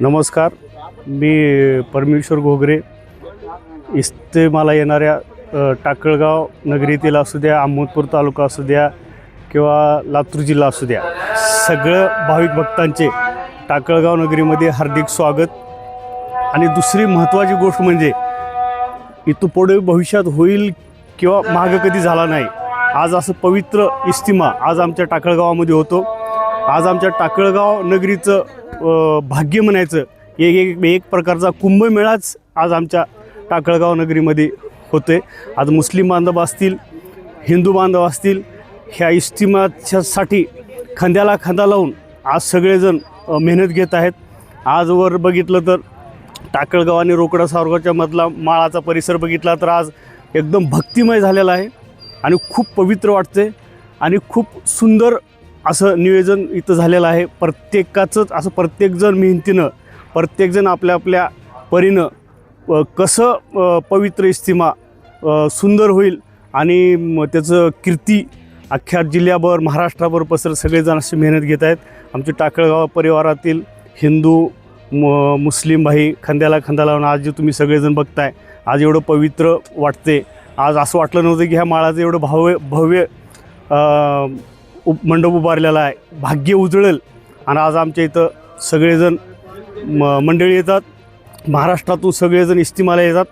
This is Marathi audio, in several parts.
नमस्कार मी परमेश्वर घोगरे. इस्तेमाला येणाऱ्या टाकळगाव नगरीतील असू द्या अहमदपूर तालुका असू द्या किंवा लातूर जिल्हा असू द्या सगळं भाविक भक्तांचे टाकळगाव नगरीमध्ये हार्दिक स्वागत. आणि दुसरी महत्त्वाची गोष्ट म्हणजे इथं पुढे भविष्यात होईल किंवा मागं कधी झाला नाही आज असं पवित्र इस्तिमा आज आमच्या टाकळगावामध्ये होतो. आज आमच्या टाकळगाव नगरीचं भाग्य म्हणायचं एक एक एक प्रकारचा कुंभमेळाच आज आमच्या टाकळगाव नगरीमध्ये होते आज मुस्लिम बांधव असतील हिंदू बांधव असतील ह्या इस्तिमाच्यासाठी खांद्याला खांदा लावून आज सगळेजण मेहनत घेत आहेत. आजवर बघितलं तर टाकळगाव आणि रोकडा सावरगावच्या मधला माळाचा परिसर बघितला तर आज एकदम भक्तिमय झालेला आहे. आणि खूप पवित्र वाटते आणि खूप सुंदर असं नियोजन इथं झालेलं आहे. प्रत्येकाचंच असं प्रत्येकजण मेहनतीनं प्रत्येकजण आपल्या आपल्या परीनं कसं पवित्र इस्तिमा सुंदर होईल आणि त्याचं कीर्ती अख्ख्या जिल्ह्याभर महाराष्ट्राभर पसर सगळेजण अशी मेहनत घेत आहेत. आमचे टाकळगाव परिवारातील हिंदू म मुस्लिम भाई खांद्याला खांदा लावून आज जे तुम्ही सगळेजण बघताय आज एवढं पवित्र वाटते आज असं वाटलं नव्हतं की ह्या माळाचं एवढं भाव्य भव्य उप मंडप उभारलेला आहे. भाग्य उजळेल. आणि आज आमच्या इथं सगळेजण म मंडळी येतात. महाराष्ट्रातून सगळेजण इस्तिमाला येतात.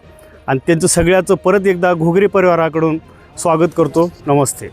आणि त्यांचं सगळ्याचं परत एकदा घोगरे परिवाराकडून स्वागत करतो. नमस्ते.